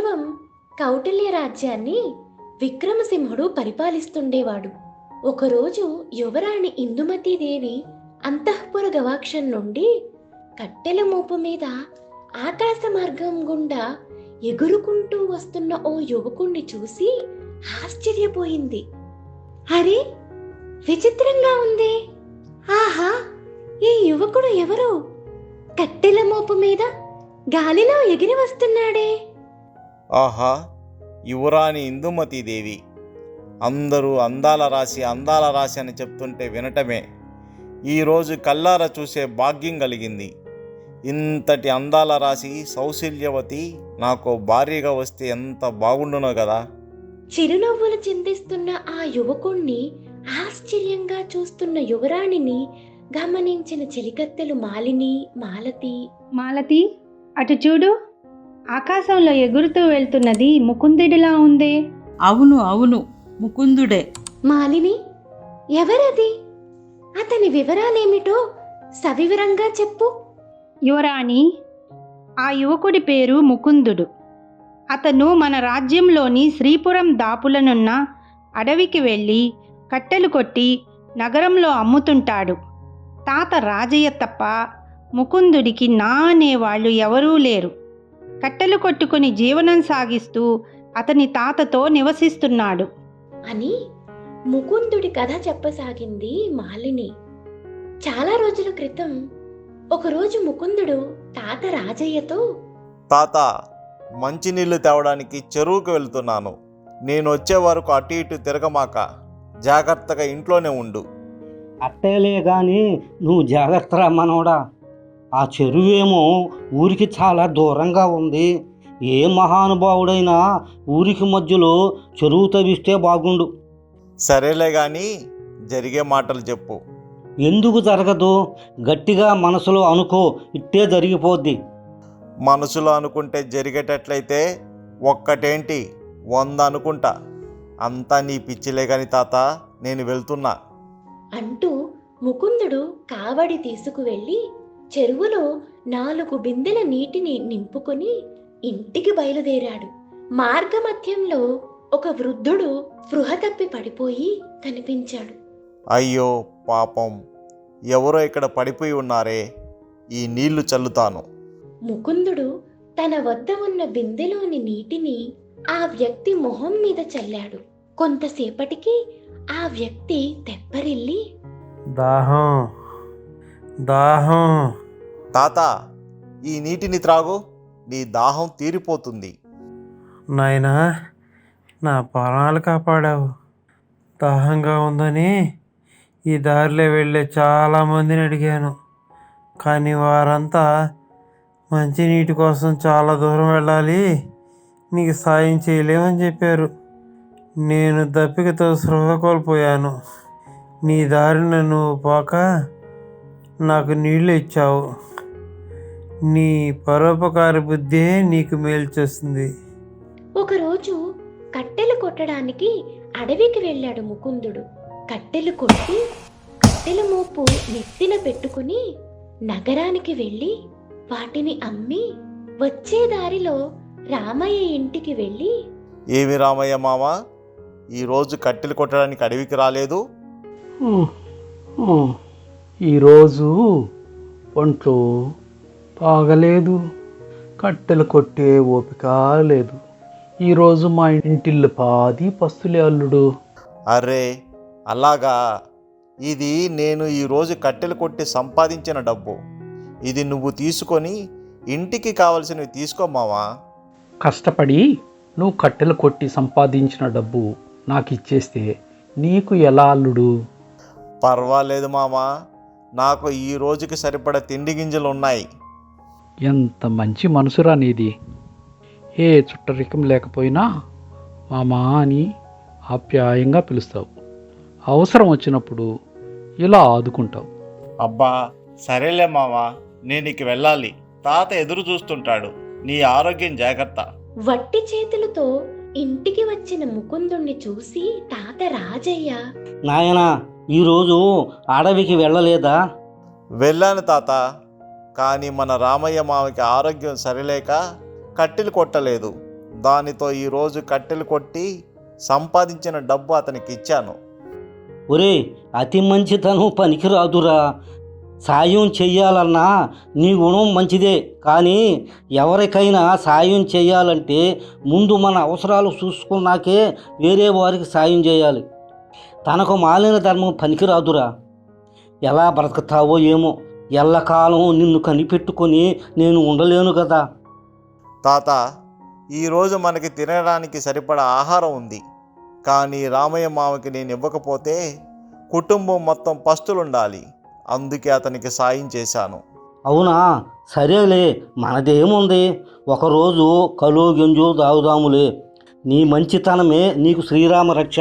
పూర్వం కౌటిల్య రాజ్యాన్ని విక్రమసింహుడు పరిపాలిస్తుండేవాడు. ఒకరోజు యువరాణి ఇందుమతీదేవి అంతఃపుర గవాక్షం నుండి కట్టెల మోపు మీద ఆకాశ మార్గం గుండా ఎగురుకుంటూ వస్తున్న ఓ యువకుణ్ణి చూసి ఆశ్చర్యపోయింది. అరే విచిత్రంగా ఉంది. ఆహా ఈ యువకుడు ఎవరు? కట్టెల మోపు మీద గాలిలో ఎగిరి వస్తున్నాడే. ఆహా యువరాణి ఇందుమతీదేవి అందరూ అందాల రాశి అందాల రాశి అని చెప్తుంటే వినటమే. ఈరోజు కల్లార చూసే భాగ్యం కలిగింది. ఇంతటి అందాల రాశి సౌశల్యవతి నాకు భార్యగా వస్తే ఎంత బాగుండునో కదా. చిరునవ్వులు చిందిస్తున్న ఆ యువకుణ్ణి ఆశ్చర్యంగా చూస్తున్న యువరాణిని గమనించిన చెలికత్తెలు మాలిని మాలతి. మాలతి అటు చూడు. ఆకాశంలో ఎగురుతూ వెళ్తున్నది ముకుందుడిలా ఉందే. అవును అవును ముకుందుడే. మాలిని ఎవరది? అతని వివరాలేమిటో సవివరంగా చెప్పు. యువరాణి ఆ యువకుడి పేరు ముకుందుడు. అతను మన రాజ్యంలోని శ్రీపురం దాపులనున్న అడవికి వెళ్ళి కట్టెలు కొట్టి నగరంలో అమ్ముతుంటాడు. తాత రాజయ్య తప్ప ముకుందుడికి నా అనేవాళ్ళు ఎవరూ లేరు. కట్టెలు కొట్టుకుని జీవనం సాగిస్తూ అతని తాతతో నివసిస్తున్నాడు. అని ముకుందుడి కథ చెప్పసాగింది మాలిని. చాలా రోజుల క్రితం ఒకరోజు ముకుందుడు తాత రాజయ్యతో తాత మంచినీళ్ళు తేవడానికి చెరువుకు వెళ్తున్నాను. నేను వచ్చే వరకు అటు ఇటు తిరగమాక జాగ్రత్తగా ఇంట్లోనే ఉండు. అట్టేలే గాని నువ్వు జాగ్రత్తరా మనవడా? ఆ చెరువేమో ఊరికి చాలా దూరంగా ఉంది. ఏ మహానుభావుడైనా ఊరికి మధ్యలో చెరువు తవ్విస్తే బాగుండు. సరేలే కానీ జరిగే మాటలు చెప్పు. ఎందుకు జరగదు? గట్టిగా మనసులో అనుకో ఇట్టే జరిగిపోద్ది. మనసులో అనుకుంటే జరిగేటట్లయితే ఒక్కటేంటి? వంద అనుకుంటా. అంతా నీ పిచ్చిలే కాని తాత నేను వెళ్తున్నా. అంటూ ముకుందుడు కావడి తీసుకువెళ్ళి చెరువులో నాలుగు బిందెల నీటిని నింపుకొని ఇంటికి బయలుదేరాడు. మార్గమధ్యంలో ఒక వృద్ధుడు స్పృహ తప్పి పడిపోయి కనిపించాడు. అయ్యో పాపం ఎవరో ఇక్కడ పడిపోయి ఉన్నారే ఈ నీళ్ళు చల్లుతాను. ముకుందుడు తన వద్ద ఉన్న బిందెలోని నీటిని ఆ వ్యక్తి మొహం మీద చల్లాడు. కొంతసేపటికి ఆ వ్యక్తి తెప్పరిల్లి దాహం దాహం. తాత ఈ నీటిని త్రాగు నీ దాహం తీరిపోతుంది. నాయనా నా ప్రాణాలు కాపాడావు. దాహంగా ఉందని ఈ దారిలో వెళ్ళే చాలామందిని అడిగాను. కానీ వారంతా మంచినీటి కోసం చాలా దూరం వెళ్ళాలి నీకు సాయం చేయలేమని చెప్పారు. నేను దప్పికతో స్పృహ కోల్పోయాను. నీ దారిన నువ్వు పోక నాకు నీళ్ళు ఇచ్చావు. నీ పరోపకార బుద్ధే నీకు మేలు చేస్తుంది. ఒకరోజు కట్టెలు కొట్టడానికి అడవికి వెళ్ళాడు ముకుందుడు. కట్టెలు కొట్టి కట్టెల మోపు నెత్తిన పెట్టుకుని నగరానికి వెళ్ళి వాటిని అమ్మి వచ్చే దారిలో రామయ్య ఇంటికి వెళ్ళి ఏమి రామయ్య మామ? ఈరోజు కట్టెలు కొట్టడానికి అడవికి రాలేదు? ఈరోజు ఒంట్లో బాగలేదు కట్టెలు కొట్టే ఓపిక లేదు. ఈరోజు మా ఇంటిల్లు పాది పస్తులే అల్లుడు. అరే అలాగా. ఇది నేను ఈరోజు కట్టెలు కొట్టి సంపాదించిన డబ్బు. ఇది నువ్వు తీసుకొని ఇంటికి కావలసినవి తీసుకో మావా. కష్టపడి నువ్వు కట్టెలు కొట్టి సంపాదించిన డబ్బు నాకు ఇచ్చేస్తే నీకు ఎలా అల్లుడు? పర్వాలేదు మామా నాకు ఈ రోజుకి సరిపడ తిండి గింజలు ఉన్నాయి ఎంత మంచి మనసురా నీది. ఏ చుట్టరికం లేకపోయినా మామా అని ఆప్యాయంగా పిలుస్తావు. అవసరం వచ్చినప్పుడు ఇలా ఆదుకుంటావు. అబ్బా సరేలే మావా నేను ఇక వెళ్ళాలి. తాత ఎదురు చూస్తుంటాడు. నీ ఆరోగ్యం జాగ్రత్త. వట్టి చేతులతో ఇంటికి వచ్చిన ముకుందుణ్ణి చూసి తాత రాజయ్య. నాయనా ఈరోజు అడవికి వెళ్ళలేదా? వెళ్ళాను తాత. కానీ మన రామయ్య మామకి ఆరోగ్యం సరిలేక కట్టెలు కొట్టలేదు. దానితో ఈరోజు కట్టెలు కొట్టి సంపాదించిన డబ్బు అతనికి ఇచ్చాను. ఒరే అతి మంచితనం పనికిరాదురా. సాయం చెయ్యాలన్నా నీ గుణం మంచిదే. కానీ ఎవరికైనా సాయం చేయాలంటే ముందు మన అవసరాలు చూసుకున్నాకే వేరే వారికి సాయం చేయాలి. తనకు మాలిన ధర్మం పనికిరాదురా. ఎలా బ్రతుకుతావో ఏమో ఎల్లకాలం నిన్ను కనిపెట్టుకొని నేను ఉండలేను కదా. తాత ఈరోజు మనకి తినడానికి సరిపడా ఆహారం ఉంది. కానీ రామయ్య మామకి నేను ఇవ్వకపోతే కుటుంబం మొత్తం పస్తులుండాలి. అందుకే అతనికి సాయం చేశాను. అవునా? సరేలే మనదేముంది? ఒకరోజు కలో గెంజు దాగుదాములే. నీ మంచితనమే నీకు శ్రీరామ రక్ష.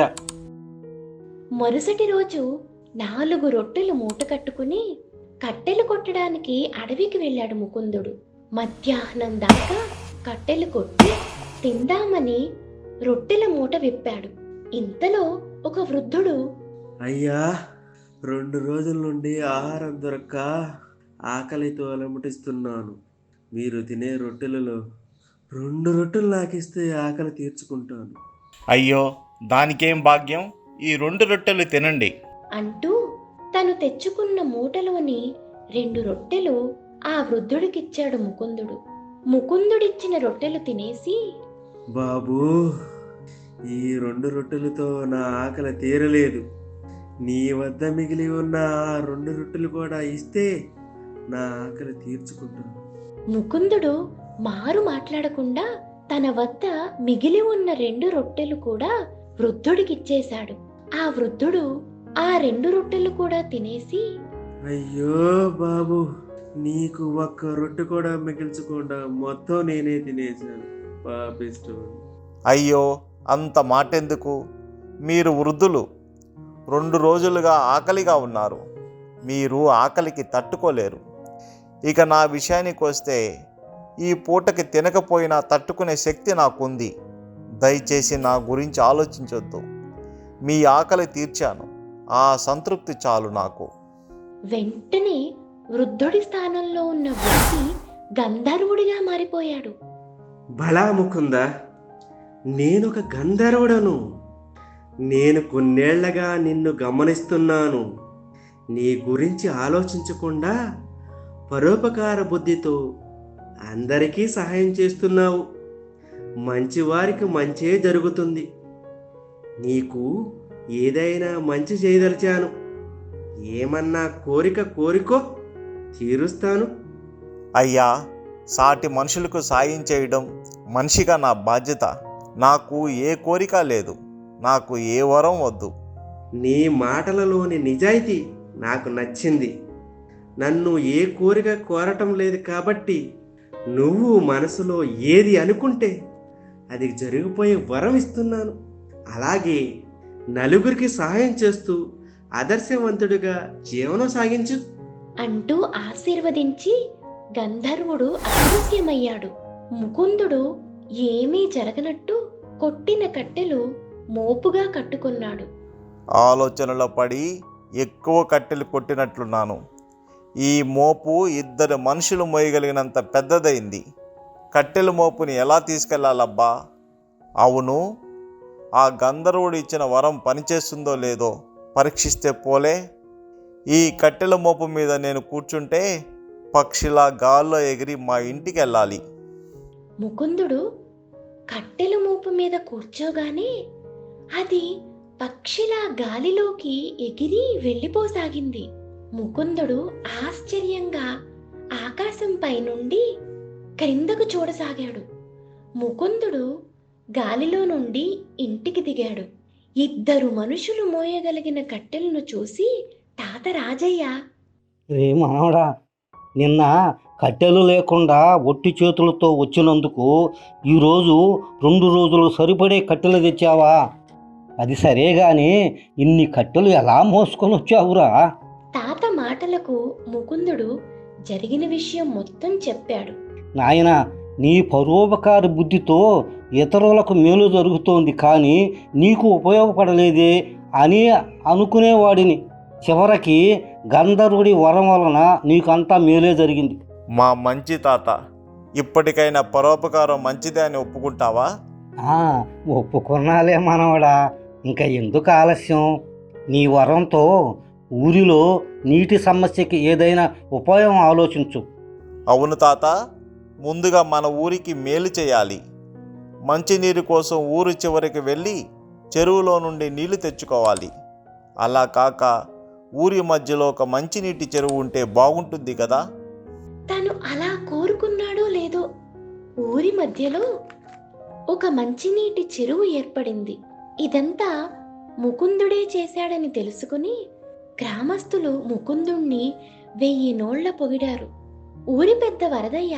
మరుసటి రోజు నాలుగు రొట్టెలు మూట కట్టుకుని కట్టెలు కొట్టడానికి అడవికి వెళ్ళాడు ముకుందుడు. మధ్యాహ్నం దాకా కట్టెలు కొట్టి తిందామని రొట్టెల మూట విప్పాడు. ఇంతలో ఒక వృద్ధుడు అయ్యా రెండు రోజుల నుండి ఆహారం దొరక్క ఆకలితో అలమటిస్తున్నాను మీరు తినే రొట్టెలలో రెండు రొట్టెలు నాకిస్తే ఆకలి తీర్చుకుంటాను. అయ్యో దానికేం భాగ్యం? ఈ రెండు రొట్టెలు తినండి. అంటూ తను తెచ్చుకున్న మూటలోని రెండు రొట్టెలు ఆ వృద్ధుడికిచ్చాడు ముకుందుడు. ముకుందుడిచ్చిన రొట్టెలు తినేసి బాబూ ఈ రెండు రొట్టెలతో నా ఆకలి తీరలేదు. నీ వద్ద మిగిలి ఉన్న ఆ రెండు రొట్టెలు కూడా ఇస్తే నా ఆకలి తీర్చుకుంటాను. ముకుందుడు మారు మాట్లాడకుండా తన వద్ద మిగిలి ఉన్న రెండు రొట్టెలు కూడా వృద్ధుడికిచ్చేశాడు. ఆ వృద్ధుడు ఆ రెండు రొట్టెలు కూడా తినేసి అయ్యో బాబు నీకు ఒక్క రొట్టె కూడా మిగిల్చకుండా మొత్తం నేనే తినేశాను. పాపిష్టం. అయ్యో అంత మాటెందుకు? మీరు వృద్ధులు రెండు రోజులుగా ఆకలిగా ఉన్నారు. మీరు ఆకలికి తట్టుకోలేరు. ఇక నా విషయానికి వస్తే ఈ పూటకి తినకపోయినా తట్టుకునే శక్తి నాకుంది. దయచేసి నా గురించి ఆలోచించొద్దు. మీ ఆకలి తీర్చాను. ఆ సంతృప్తి చాలు నాకు. వెంటనే వృద్ధుడి స్థానంలో ఉన్న వ్యక్తి గంధర్వుడిగా మారిపోయాడు. బలా ముకుందా నేనొక గంధర్వుడను. నేను కొన్నేళ్ళగా నిన్ను గమనిస్తున్నాను. నీ గురించి ఆలోచించకుండా పరోపకార బుద్ధితో అందరికీ సహాయం చేస్తున్నావు. మంచివారికి మంచే జరుగుతుంది. నీకు ఏదైనా మంచి చేయదలిచాను. ఏమన్నా కోరిక కోరికో తీరుస్తాను. అయ్యా సాటి మనుషులకు సాయం చేయడం మనిషిగా నా బాధ్యత. నాకు ఏ కోరిక లేదు. నాకు ఏ వరం వద్దు. నీ మాటలలోని నిజాయితీ నాకు నచ్చింది. నన్ను ఏ కోరిక కోరటం లేదు కాబట్టి నువ్వు మనసులో ఏది అనుకుంటే అది జరిగిపోయే వరం ఇస్తున్నాను. అలాగే నలుగురికి సహాయం చేస్తూ ఆదర్శవంతుడిగా జీవనం సాగించు. అంటూ ఆశీర్వదించి గంధర్వుడు అదృశ్యమయ్యాడు ముకుందుడు ఏమీ జరగనట్టు కొట్టిన కట్టెలు మోపుగా కట్టుకున్నాడు. ఆలోచనలో పడి ఎక్కువ కట్టెలు కొట్టినట్లున్నాను. ఈ మోపు ఇద్దరు మనుషులు మోయగలిగినంత పెద్దదైంది. కట్టెల మోపుని ఎలా తీసుకెళ్ళాలబ్బా? అవును ఆ గంధర్వుడు ఇచ్చిన వరం పనిచేస్తుందో లేదో పరీక్షిస్తే పోలే. ఈ కట్టెల మోపు మీద నేను కూర్చుంటే పక్షిలా గాల్లో ఎగిరి మా ఇంటికి వెళ్ళాలి ముకుందుడు కట్టెల మోపు మీద కూర్చోగానే అది పక్షిలా గాలిలోకి ఎగిరి వెళ్ళిపోసాగింది. ముకుందుడు ఆశ్చర్యంగా ఆకాశంపై నుండి క్రిందకు చూడసాగాడు. ముకుందుడు గాలిలో నుండి ఇంటికి దిగాడు. ఇద్దరు మనుషులు మోయగలిగిన కట్టెలను చూసి తాత రాజయ్య! రే మనవడా నిన్న కట్టెలు లేకుండా ఒట్టి చేతులతో వచ్చినందుకు ఈరోజు రెండు రోజులు సరిపడే కట్టెలు తెచ్చావా? అది సరే గాని ఇన్ని కట్టెలు ఎలా మోసుకొని వచ్చావురా? తాత మాటలకు ముకుందుడు జరిగిన విషయం మొత్తం చెప్పాడు. నాయన నీ పరోపకార బుద్ధితో ఇతరులకు మేలు జరుగుతోంది కానీ నీకు ఉపయోగపడలేదే అని అనుకునేవాడిని. చివరికి గంధర్వుడి వరం వలన నీకంతా మేలే జరిగింది. మా మంచి తాత ఇప్పటికైనా పరోపకారం మంచిదే అని ఒప్పుకుంటావా? ఒప్పుకున్నాలే మనవడా. ఇంకా ఎందుకు ఆలస్యం? నీ వరంతో ఊరిలో నీటి సమస్యకి ఏదైనా ఉపాయం ఆలోచించు. అవును తాత ముందుగా మన ఊరికి మేలు చేయాలి. మంచినీరు కోసం ఊరు చివరికి వెళ్ళి చెరువులో నుండి నీళ్ళు తెచ్చుకోవాలి. అలా కాక ఊరి మధ్యలో ఒక మంచినీటి చెరువు ఉంటే బాగుంటుంది కదా? తను అలా కోరుకున్నాడో లేదో ఊరి మధ్యలో ఒక మంచినీటి చెరువు ఏర్పడింది. ఇదంతా ముకుందుడే చేశాడని తెలుసుకుని గ్రామస్తులు ముకుందుణ్ణి వెయ్యి నోళ్ళ పొగిడారు. ఊరి పెద్ద వరదయ్య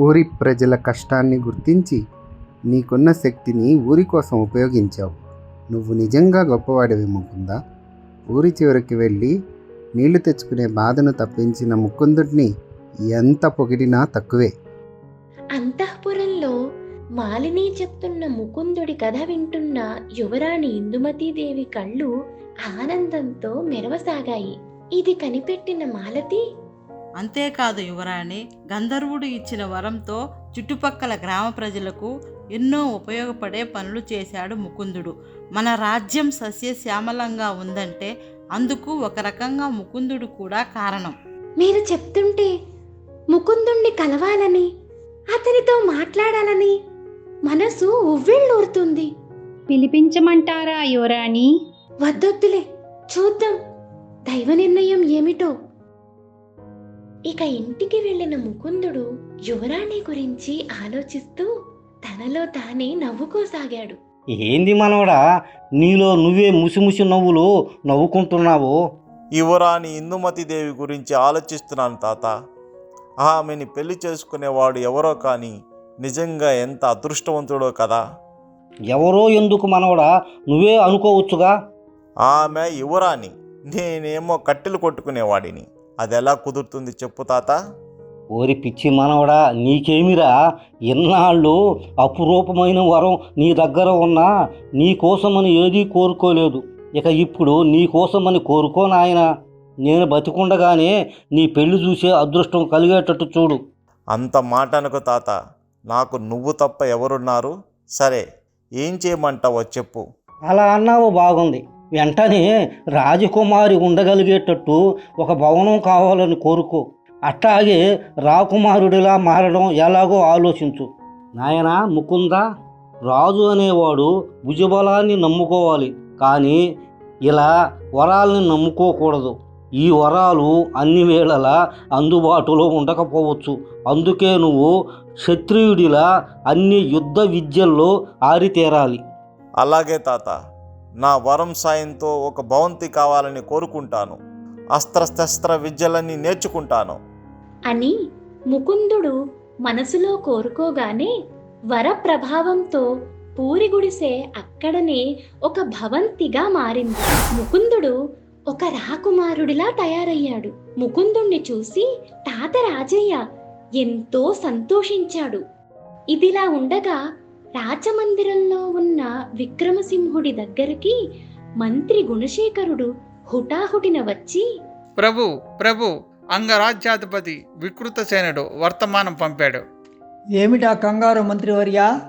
ఊరి ప్రజల కష్టాన్ని గుర్తించి నీకున్న శక్తిని ఊరి కోసం ఉపయోగించావు. నువ్వు నిజంగా గొప్పవాడివి ముకుందా. ఊరి చివరికి వెళ్ళి నీళ్ళు తెచ్చుకునే బాధను తప్పించిన ముకుందుడిని ఎంత పొగిడినా తక్కువే. అంతఃపురంలో మాలిని చెప్తున్న ముకుందుడి కథ వింటున్న యువరాణి ఇందుమతీదేవి కళ్ళు ఆనందంతో మెరవసాగాయి. ఇది కనిపెట్టిన మాలతి? అంతేకాదు యువరాణి గంధర్వుడు ఇచ్చిన వరంతో చుట్టుపక్కల గ్రామ ప్రజలకు ఎన్నో ఉపయోగపడే పనులు చేశాడు ముకుందుడు. మన రాజ్యం సస్యశ్యామలంగా ఉందంటే అందుకు ఒక రకంగా ముకుందుడు కూడా కారణం. మీరు చెప్తుంటే ముకుందుణ్ణి కలవాలని అతనితో మాట్లాడాలని మనసు ఉవ్విళ్ళూరుతుంది. పిలిపించమంటారా యువరాణి? వద్దొద్దులే చూద్దాం. దైవ నిర్ణయం ఏమిటో? ఇక ఇంటికి వెళ్ళిన ముకుందుడు యువరాణి గురించి ఆలోచిస్తూ తనలో తానే నవ్వుకోసాగాడు. ఏంది మనవడా? నీలో నువ్వే ముసిముసి నవ్వులు నవ్వుకుంటున్నావు? యువరాణి ఇందుమతి దేవి గురించి ఆలోచిస్తున్నాను తాత. ఆమెని పెళ్ళి చేసుకునేవాడు ఎవరో కానీ నిజంగా ఎంత అదృష్టవంతుడో కదా? ఎవరో ఎందుకు మనవడా? నువ్వే అనుకోవచ్చుగా? ఆమె యువరాణి. నేనేమో కట్టెలు కొట్టుకునేవాడిని. అది ఎలా కుదురుతుంది చెప్పు తాత. ఓరి పిచ్చి మనవడా నీకేమిరా? ఇన్నాళ్ళు అపురూపమైన వరం నీ దగ్గర ఉన్నా నీ కోసమని ఏదీ కోరుకోలేదు. ఇక ఇప్పుడు నీ కోసమని కోరుకో నాయన. నేను బతికుండగానే నీ పెళ్ళి చూసే అదృష్టం కలిగేటట్టు చూడు. అంత మాట అనుకో తాత. నాకు నువ్వు తప్ప ఎవరున్నారు? సరే ఏం చేయమంటావో చెప్పు. అలా అన్నావు బాగుంది. వెంటనే రాజకుమారి ఉండగలిగేటట్టు ఒక భవనం కావాలని కోరుకో. అట్లాగే రాకుమారుడిలా మారడం ఎలాగో ఆలోచించు. నాయన ముకుంద రాజు అనేవాడు భుజబలాన్ని నమ్ముకోవాలి. కానీ ఇలా వరాల్ని నమ్ముకోకూడదు. ఈ వరాలు అన్ని వేళలా అందుబాటులో ఉండకపోవచ్చు. అందుకే నువ్వు క్షత్రియుడిలా అన్ని యుద్ధ విద్యల్లో ఆరితేరాలి. అలాగే తాత నా వరం సాయంతో ఒక భవంతి కావాలని కోరుకుంటాను. అస్త్రశస్త్ర విద్యలన్నీ నేర్చుకుంటాను. అని ముకుందుడు మనసులో కోరుకోగానే వర ప్రభావంతో పూరి గుడిసె అక్కడనే ఒక భవంతిగా మారింది. ముకుందుడు ఒక రాకుమారుడిలా తయారయ్యాడు. ముకుందుణ్ణి చూసి తాత రాజయ్య ఎంతో సంతోషించాడు. ఇదిలా ఉండగా రాజమందిరంలో ఉన్న విక్రమసింహుడి దగ్గరికి మంత్రి గుణశేఖరుడు హుటాహుటిన వచ్చి ప్రభు ప్రభు అంగరాజ్యాధిపతి వికృతసేనుడు వర్తమానం పంపాడు. ఏమిటా కంగారు మంత్రివర్యా?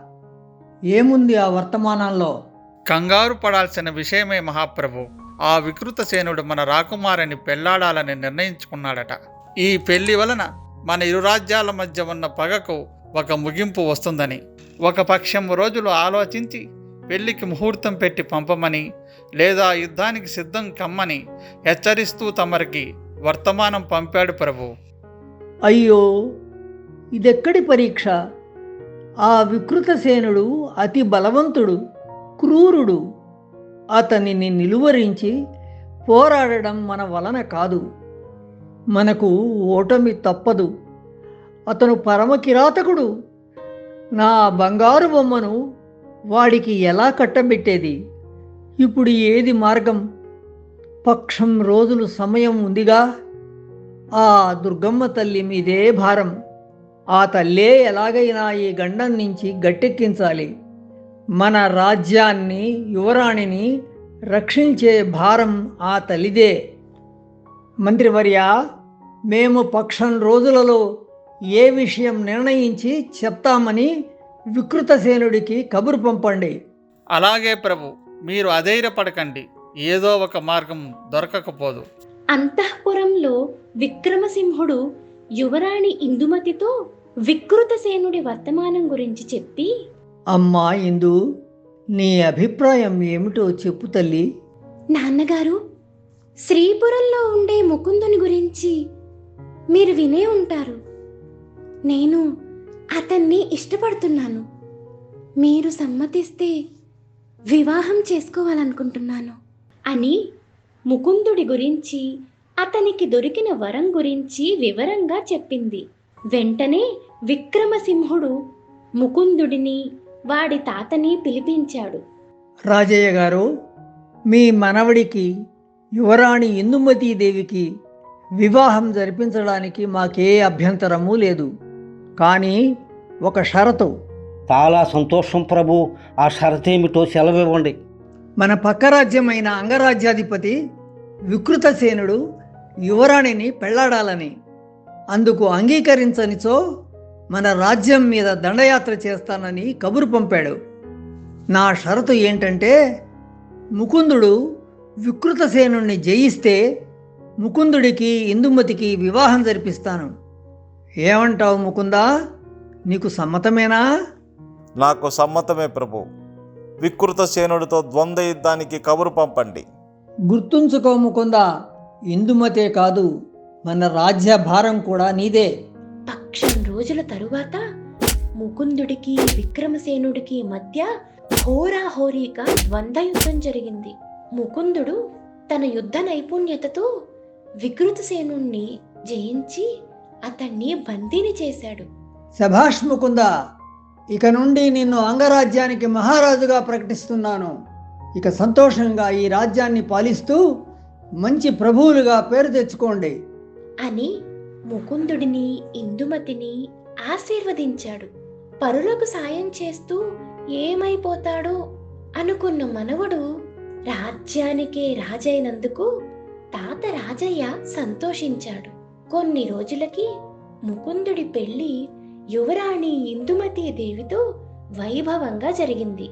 ఏముంది ఆ వర్తమానంలో? కంగారు పడాల్సిన విషయమే మహాప్రభు. ఆ వికృతసేనుడు మన రాకుమారిని పెళ్ళాడాలని నిర్ణయించుకున్నాడట. ఈ పెళ్ళి వలన మన ఇరు రాజ్యాల మధ్య ఉన్న పగకు ఒక ముగింపు వస్తుందని. ఒక పక్షం రోజులు ఆలోచించి పెళ్ళికి ముహూర్తం పెట్టి పంపమని లేదా యుద్ధానికి సిద్ధం కమ్మని హెచ్చరిస్తూ తమరికి వర్తమానం పంపాడు ప్రభు. అయ్యో ఇదెక్కడి పరీక్ష? ఆ వికృతసేనుడు అతి బలవంతుడు క్రూరుడు. అతనిని నిలువరించి పోరాడడం మన వలన కాదు. మనకు ఓటమి తప్పదు. అతను పరమ కిరాతకుడు. నా బంగారు బొమ్మను వాడికి ఎలా కట్టంబెట్టేది ఇప్పుడు ఏది మార్గం? పక్షం రోజులు సమయం ఉందిగా? ఆ దుర్గమ్మ తల్లి మీదే భారం. ఆ తల్లే ఎలాగైనా ఈ గండం నుంచి గట్టెక్కించాలి. మన రాజ్యాన్ని యువరాణిని రక్షించే భారం ఆ తల్లిదే. మంత్రివర్య మేము పక్షం రోజులలో ఏ విషయం నిర్ణయించి చెప్తామని వికృతసేనుడికి కబురు పంపండి. అలాగే ప్రభు మీరు అధైర్యపడకండి. ఏదో ఒక మార్గం దొరకకపోదు. అంతఃపురంలో విక్రమసింహుడు యువరాణి ఇందుమతితో వికృతసేనుడి వర్తమానం గురించి చెప్పి అమ్మా ఇందు నీ అభిప్రాయం ఏమిటో చెప్పు తల్లి. నాన్నగారు శ్రీపురంలో ఉండే ముకుందుని గురించి మీరు వినే ఉంటారు. నేను అతన్ని ఇష్టపడుతున్నాను. మీరు సమ్మతిస్తే వివాహం చేసుకోవాలనుకుంటున్నాను. అని ముకుందుడి గురించి అతనికి దొరికిన వరం గురించి వివరంగా చెప్పింది. వెంటనే విక్రమసింహుడు ముకుందుడిని వాడి తాతని పిలిపించాడు. రాజయ్య గారు మీ మనవడికి యువరాణి ఇందుమతీదేవికి వివాహం జరిపించడానికి మాకే అభ్యంతరము లేదు. కానీ ఒక షరతు. చాలా సంతోషం ప్రభు. ఆ షరతేమిటో సెలవివ్వండి. మన పక్క రాజ్యమైన అంగరాజ్యాధిపతి వికృతసేనుడు యువరాణిని పెళ్ళాడాలని. అందుకు అంగీకరించనిచో మన రాజ్యం మీద దండయాత్ర చేస్తానని కబురు పంపాడు. నా షరతు ఏంటంటే ముకుందుడు వికృతసేనుణ్ణి జయిస్తే ముకుందుడికి ఇందుమతికి వివాహం జరిపిస్తాను. ఏమంటావు ముకుందా? నీకు సమ్మతమేనా? నాకు సమ్మతమే ప్రభు. వికృత సేనుడితో ద్వంద్వ యుద్ధానికి కబురు పంపండి. గుర్తుంచుకో ముకుందా ఇందుమతే కాదు మన రాజ్య భారం కూడా నీదే. పక్షం రోజుల తరువాత ముకుందుడికి విక్రమసేనుడికి మధ్య హోరాహోరీగా ద్వంద్వ యుద్ధం జరిగింది. ముకుందుడు తన యుద్ధ నైపుణ్యతతో వికృతసేనుణ్ణి జయించి అతన్ని బందీని చేశాడు. శభాష్ ముకుంద ఇక నుండి నిన్ను అంగరాజ్యానికి మహారాజుగా ప్రకటిస్తున్నాను. ఇక సంతోషంగా ఈ రాజ్యాన్ని పాలిస్తూ మంచి ప్రభువులుగా పేరు తెచ్చుకోండి. అని ముకుందుడిని ఇందుమతిని ఆశీర్వదించాడు. పరులకు సాయం చేస్తూ ఏమైపోతాడో అనుకున్న మనవడు రాజ్యానికే రాజైనందుకు తాత రాజయ్య సంతోషించాడు. కొన్ని రోజులకి ముకుందుడి పెళ్ళి యువరాణి ఇందుమతి దేవితో వైభవంగా జరిగింది.